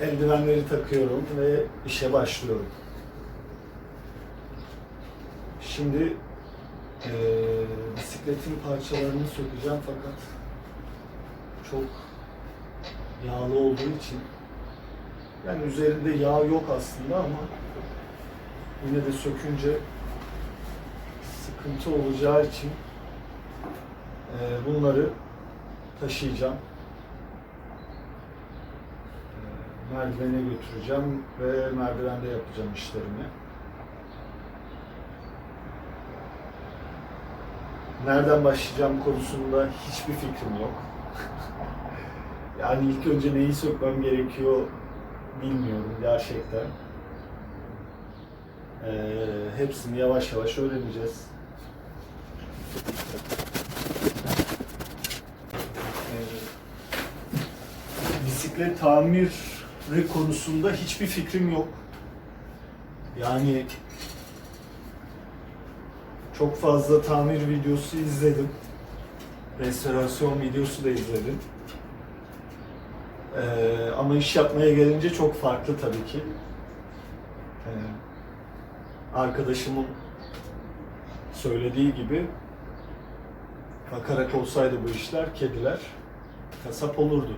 eldivenleri takıyorum ve işe başlıyorum. Şimdi eee, bisikletin parçalarını sökeceğim fakat çok yağlı olduğu için yani üzerinde yağ yok aslında ama yine de sökünce sıkıntı olacağı için eee, bunları taşıyacağım. Merdivene götüreceğim ve merdivende yapacağım işlerimi. Nereden başlayacağım konusunda hiçbir fikrim yok. yani ilk önce neyi sökmem gerekiyor bilmiyorum gerçekten. Eee, hepsini yavaş yavaş öğreneceğiz. Eee, bisiklet tamiri konusunda hiçbir fikrim yok. Yani çok fazla tamir videosu izledim. Restorasyon videosu da izledim. Ee, ama iş yapmaya gelince çok farklı tabii ki. Ee, arkadaşımın söylediği gibi bakarak olsaydı bu işler kediler kasap olurdu.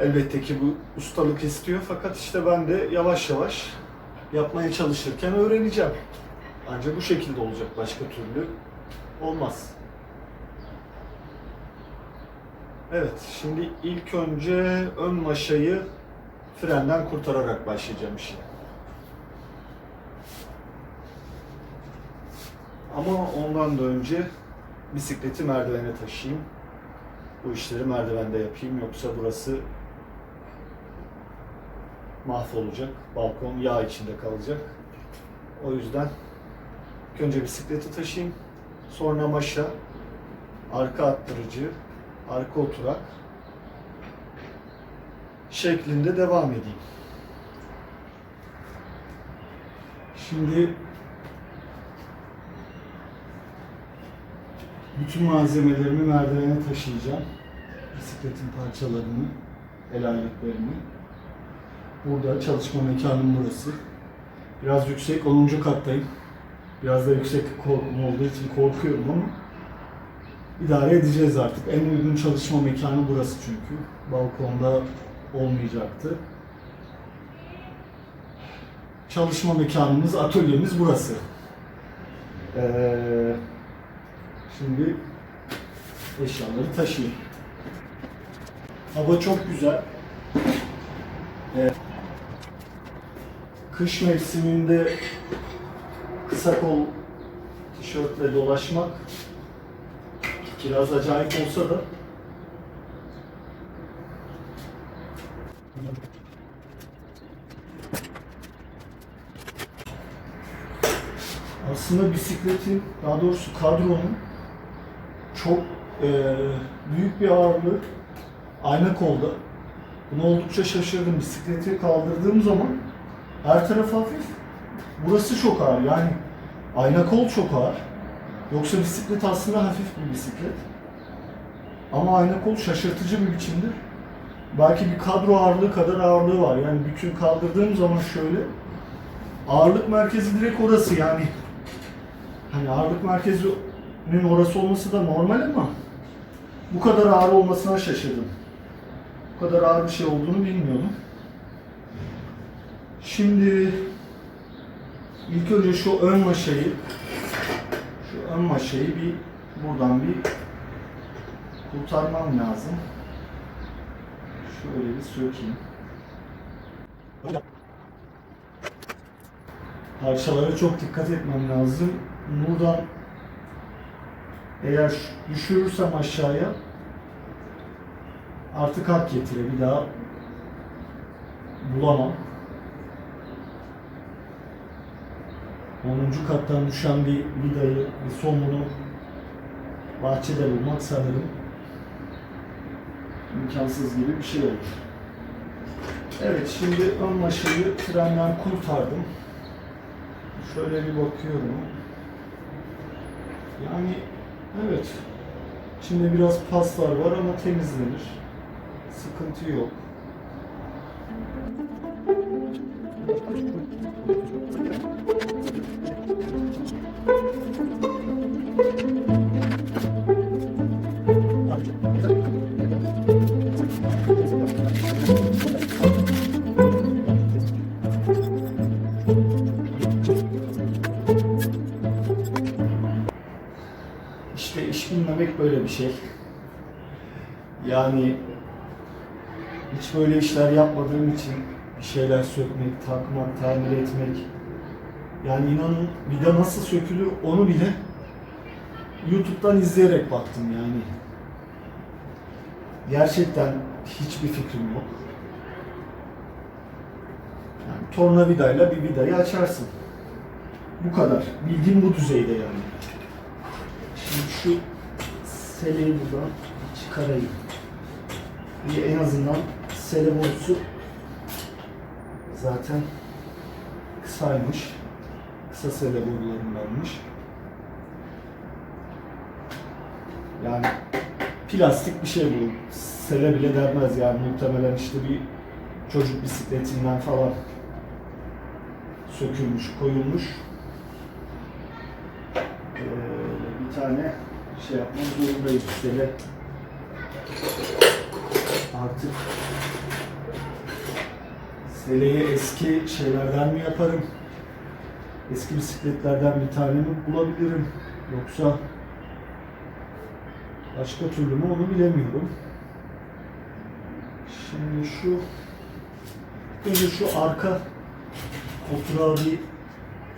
Elbette ki bu ustalık istiyor fakat işte ben de yavaş yavaş yapmaya çalışırken öğreneceğim. Ancak bu şekilde olacak. Başka türlü olmaz. Evet, şimdi ilk önce ön maşayı frenden kurtararak başlayacağım işe. Ama ondan da önce bisikleti merdivene taşıyayım. Bu işleri merdivende yapayım yoksa burası mahvolacak. Balkon yağ içinde kalacak. O yüzden önce bisikleti taşıyayım. Sonra maşa, arka attırıcı, arka oturak şeklinde devam edeyim. Şimdi bütün malzemelerimi merdivene taşıyacağım. Bisikletin parçalarını, el aletlerini. Burada çalışma mekanım burası. Biraz yüksek 10. kattayım. Biraz da yüksek korkum olduğu için korkuyorum ama idare edeceğiz artık. En uygun çalışma mekanı burası çünkü. Balkonda olmayacaktı. Çalışma mekanımız, atölyemiz burası. Ee, şimdi eşyaları taşıyayım. Hava çok güzel. Ee, kış mevsiminde kısa kol tişörtle dolaşmak biraz acayip olsa da aslında bisikletin daha doğrusu kadronun çok eee, büyük bir ağırlığı ayna kolda. Buna oldukça şaşırdım. Bisikleti kaldırdığım zaman her taraf hafif. Burası çok ağır yani ayna kol çok ağır. Yoksa bisiklet aslında hafif bir bisiklet. Ama ayna kol şaşırtıcı bir biçimde. Belki bir kadro ağırlığı kadar ağırlığı var. Yani bütün kaldırdığım zaman şöyle ağırlık merkezi direkt orası yani. Hani ağırlık merkezinin orası olması da normal ama bu kadar ağır olmasına şaşırdım. Bu kadar ağır bir şey olduğunu bilmiyordum. Şimdi İlk önce şu ön maşayı şu ön maşayı bir buradan bir kurtarmam lazım. Şöyle bir sökeyim. Parçalara çok dikkat etmem lazım. Buradan eğer düşürürsem aşağıya artık hak getire bir daha bulamam. 10. kattan düşen bir vidayı, bir somunu bahçede bulmak sanırım imkansız gibi bir şey olur. Evet, şimdi ön maşayı trenden kurtardım. Şöyle bir bakıyorum. Yani evet, içinde biraz paslar var ama temizlenir. Sıkıntı yok. Hiç böyle işler yapmadığım için bir şeyler sökmek, takmak, tamir etmek. Yani inanın vida nasıl sökülür onu bile YouTube'dan izleyerek baktım yani. Gerçekten hiçbir fikrim yok. Yani tornavidayla bir vidayı açarsın. Bu kadar. Bilgim bu düzeyde yani. Şimdi şu seleyi buradan çıkarayım. Bir en azından sele borusu zaten kısaymış. Kısa sele borularındanmış. Yani plastik bir şey bu. Sele bile dermez yani muhtemelen işte bir çocuk bisikletinden falan sökülmüş, koyulmuş. Ee, bir tane şey yapmak zorundayız sele. Artık seleyi eski şeylerden mi yaparım? Eski bisikletlerden bir tane mi bulabilirim? Yoksa başka türlü mü onu bilemiyorum. Şimdi şu önce şu arka oturağı bir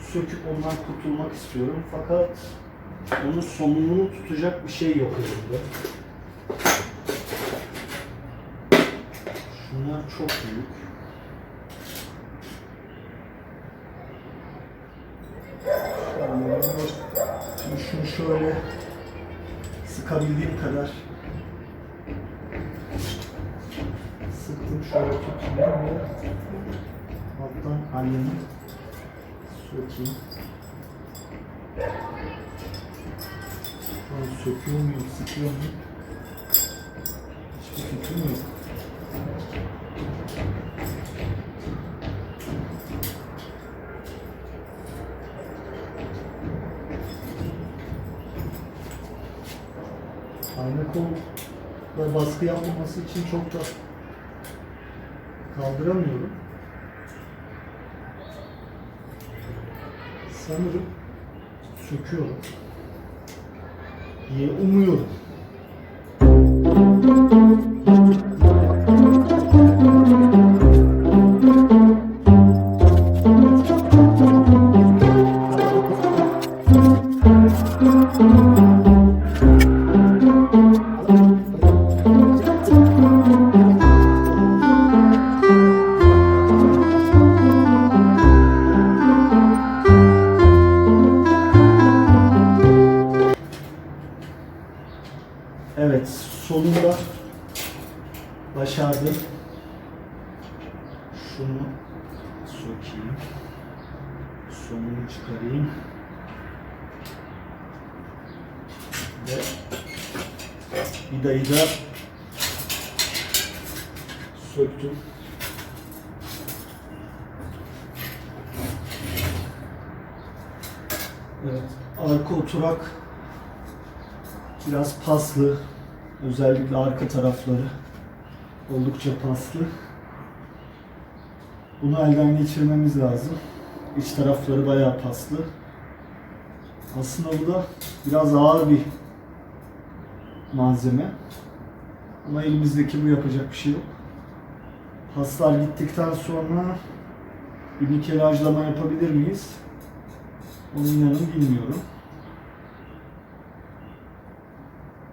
söküp ondan kurtulmak istiyorum. Fakat onun sonunu tutacak bir şey yok elimde. Şunlar çok büyük. Şimdi şunu şöyle sıkabildiğim kadar sıktım şöyle tutayım ve alttan halini sökeyim. Söküyor muyum, sıkıyor muyum? Hiçbir fikrim yok. Baskı yapmaması için çok da kaldıramıyorum. Sanırım söküyorum diye umuyorum. Vidayı da söktüm. Evet, arka oturak biraz paslı. Özellikle arka tarafları oldukça paslı. Bunu elden geçirmemiz lazım. İç tarafları bayağı paslı. Aslında bu da biraz ağır bir malzeme. Ama elimizdeki bu yapacak bir şey yok. Paslar gittikten sonra bir nikelajlama yapabilir miyiz? Onu inanın bilmiyorum.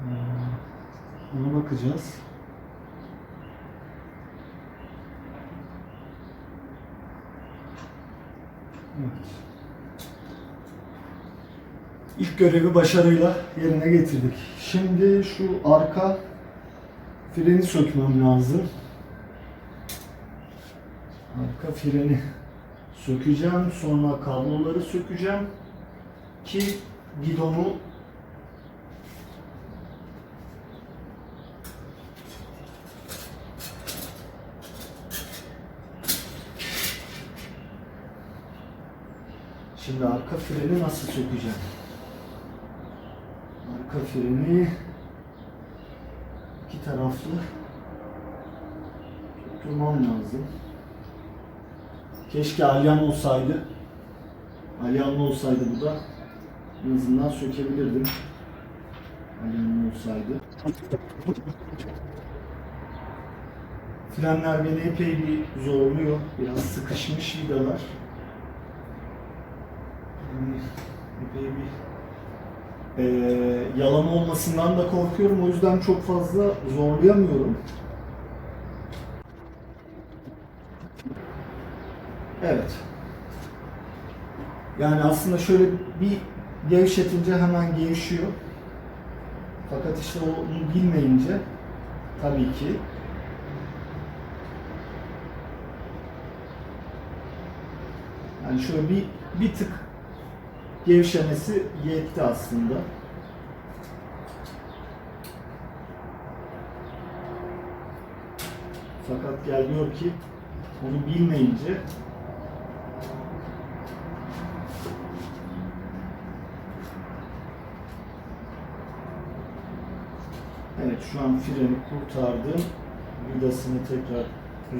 Ee, Ona bakacağız. Evet. İlk görevi başarıyla yerine getirdik. Şimdi şu arka freni sökmem lazım. Arka freni sökeceğim. Sonra kabloları sökeceğim. Ki gidonu Şimdi arka freni nasıl sökeceğim? Arka freni iki taraflı tutturmam lazım. Keşke alyan olsaydı. Alyanlı olsaydı bu da en azından sökebilirdim. Alyanlı olsaydı. Frenler beni epey bir zorluyor. Biraz sıkışmış vidalar. Yani epey bir eee yalan olmasından da korkuyorum. O yüzden çok fazla zorlayamıyorum. Evet. Yani aslında şöyle bir gevşetince hemen gevşiyor. Fakat işte onu bilmeyince tabii ki yani şöyle bir bir tık gevşemesi yetti aslında. Fakat gel diyor ki onu bilmeyince Evet şu an freni kurtardım. Vidasını tekrar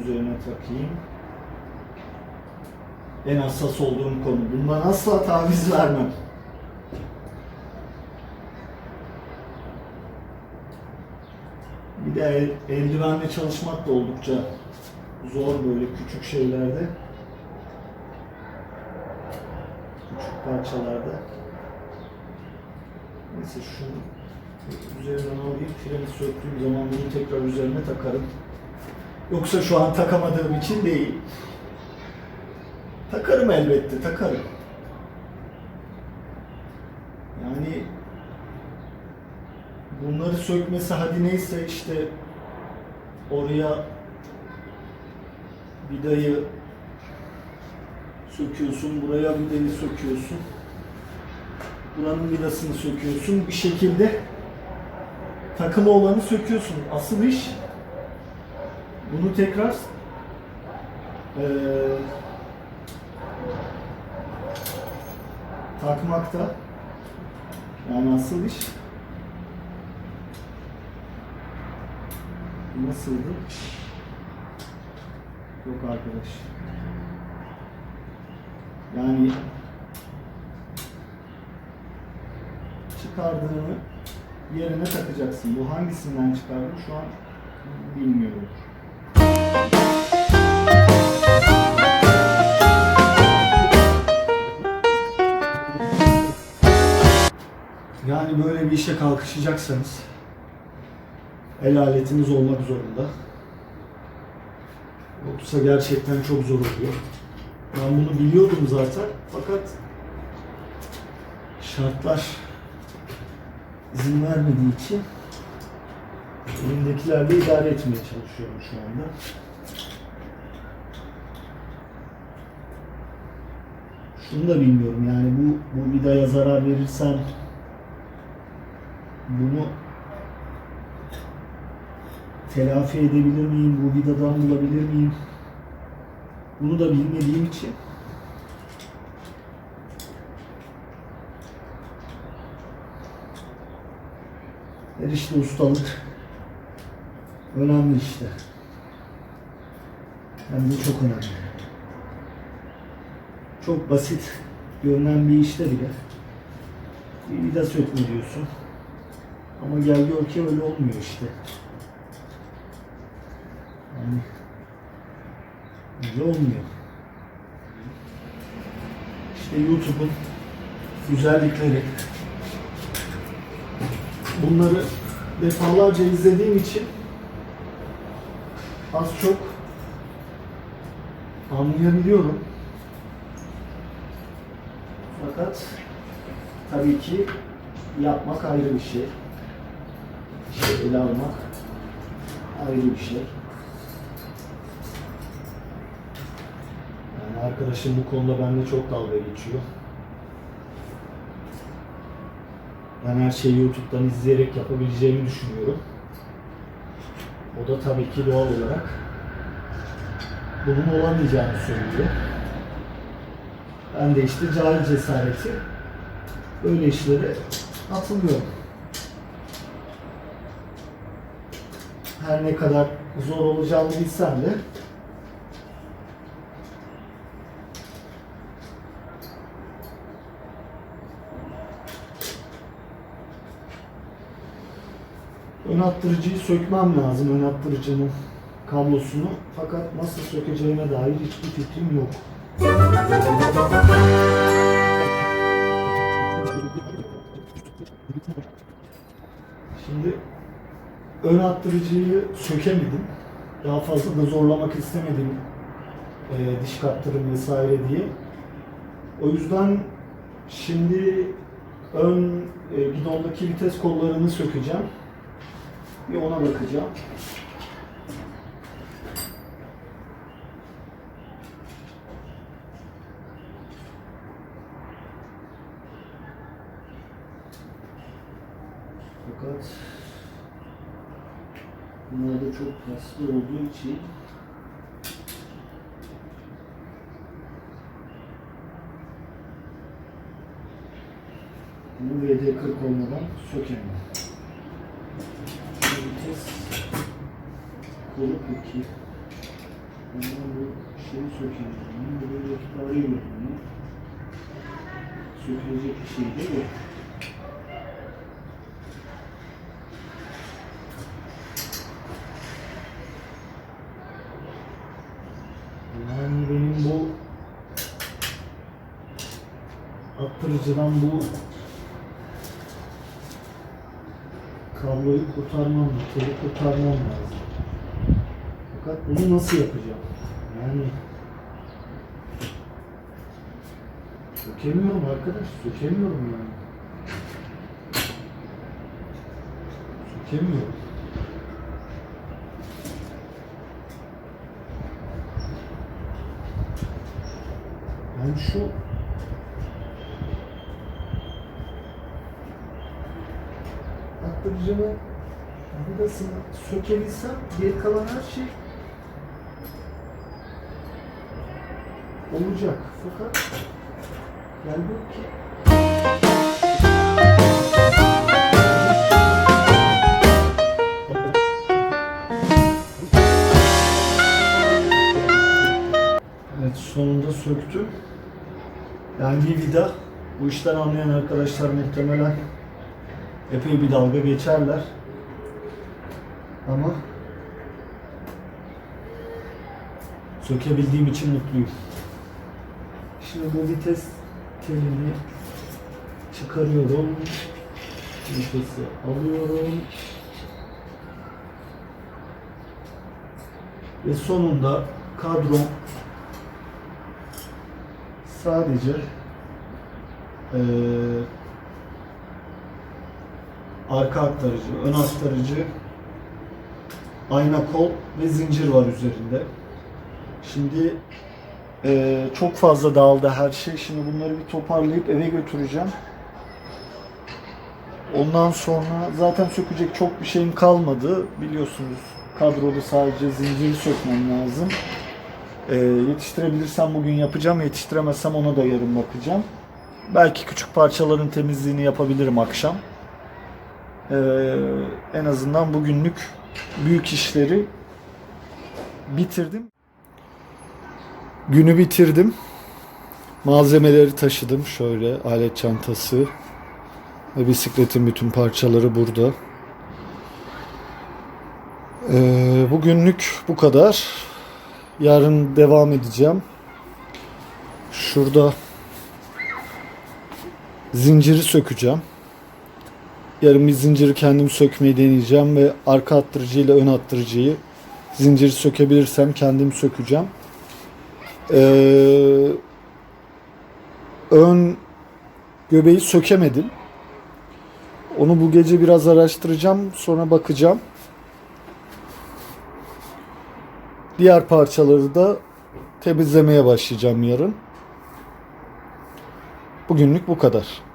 üzerine takayım. En hassas olduğum konu. Bundan asla taviz vermem. Bir de el- eldivenle çalışmak da oldukça zor böyle küçük şeylerde. Küçük parçalarda. Neyse şunu üzerinden alayım. Freni söktüğüm zaman bunu tekrar üzerine takarım. Yoksa şu an takamadığım için değil. Takarım elbette, takarım. Yani bunları sökmesi hadi neyse işte oraya vidayı söküyorsun, buraya vidayı söküyorsun. Buranın vidasını söküyorsun. Bir şekilde takımı olanı söküyorsun. Asıl iş bunu tekrar eee takmakta. Yani asıl iş nasıldı? Yok arkadaş. Yani çıkardığını yerine takacaksın. Bu hangisinden çıkardın şu an bilmiyorum. İşe kalkışacaksanız el aletiniz olmak zorunda. Yoksa gerçekten çok zor oluyor. Ben bunu biliyordum zaten fakat şartlar izin vermediği için elimdekilerle idare etmeye çalışıyorum şu anda. Şunu da bilmiyorum yani bu, bu vidaya zarar verirsem bunu telafi edebilir miyim? Bu vidadan bulabilir miyim? Bunu da bilmediğim için her ustalık önemli işte. Hem de çok önemli. Çok basit görünen bir işte bile bir vida sökme diyorsun. Ama gel gör ki öyle olmuyor işte. Yani öyle olmuyor. İşte YouTube'un güzellikleri. Bunları defalarca izlediğim için az çok anlayabiliyorum. Fakat tabii ki yapmak ayrı bir şey. Ele almak ayrı bir şey. Yani arkadaşım bu konuda benimle çok dalga geçiyor. Ben her şeyi YouTube'dan izleyerek yapabileceğimi düşünüyorum. O da tabii ki doğal olarak bunun olamayacağını söylüyor. Ben de işte cahil cesareti böyle işlere atılıyorum. Her ne kadar zor olacağını bilsem de ön attırıcıyı sökmem lazım. Ön attırıcının kablosunu. Fakat nasıl sökeceğime dair hiçbir fikrim yok. Ön attırıcıyı sökemedim. Daha fazla da zorlamak istemedim e, diş kaptırım vesaire diye. O yüzden şimdi ön e, gidondaki vites kollarını sökeceğim. Bir ona bakacağım. Fakat bunlar da çok paslı olduğu için bunu VD40 olmadan sökemem. Vites kolu peki. Ondan bu şeyi sökemem. Böyle arıyorum bunu. Sökülecek bir şey değil mi? Yani benim bu attırıcıdan bu kabloyu kurtarmam, teli kurtarmam lazım. Fakat bunu nasıl yapacağım? Yani sökemiyorum arkadaş, sökemiyorum yani. Sökemiyorum. Yani şu attırıcının vidasını sökebilsem geri kalan her şey olacak. Fakat gel bu ki Evet sonunda söktüm. Yani bir vida bu işten anlayan arkadaşlar muhtemelen epey bir dalga geçerler. Ama sökebildiğim için mutluyum. Şimdi bu vites telini çıkarıyorum. Vitesi alıyorum. Ve sonunda kadron sadece eee, arka aktarıcı, ön aktarıcı, ayna kol ve zincir var üzerinde. Şimdi eee, çok fazla dağıldı her şey. Şimdi bunları bir toparlayıp eve götüreceğim. Ondan sonra zaten sökecek çok bir şeyim kalmadı. Biliyorsunuz kadrolu sadece zinciri sökmem lazım. Ee, yetiştirebilirsem bugün yapacağım. Yetiştiremezsem ona da yarın bakacağım. Belki küçük parçaların temizliğini yapabilirim akşam. Ee, en azından bugünlük büyük işleri bitirdim. Günü bitirdim. Malzemeleri taşıdım. Şöyle alet çantası ve bisikletin bütün parçaları burada. Ee, bugünlük bu kadar. Yarın devam edeceğim. Şurada zinciri sökeceğim. Yarın bir zinciri kendim sökmeyi deneyeceğim ve arka attırıcı ile ön attırıcıyı zinciri sökebilirsem kendim sökeceğim. Ee, ön göbeği sökemedim. Onu bu gece biraz araştıracağım, sonra bakacağım. Diğer parçaları da temizlemeye başlayacağım yarın. Bugünlük bu kadar.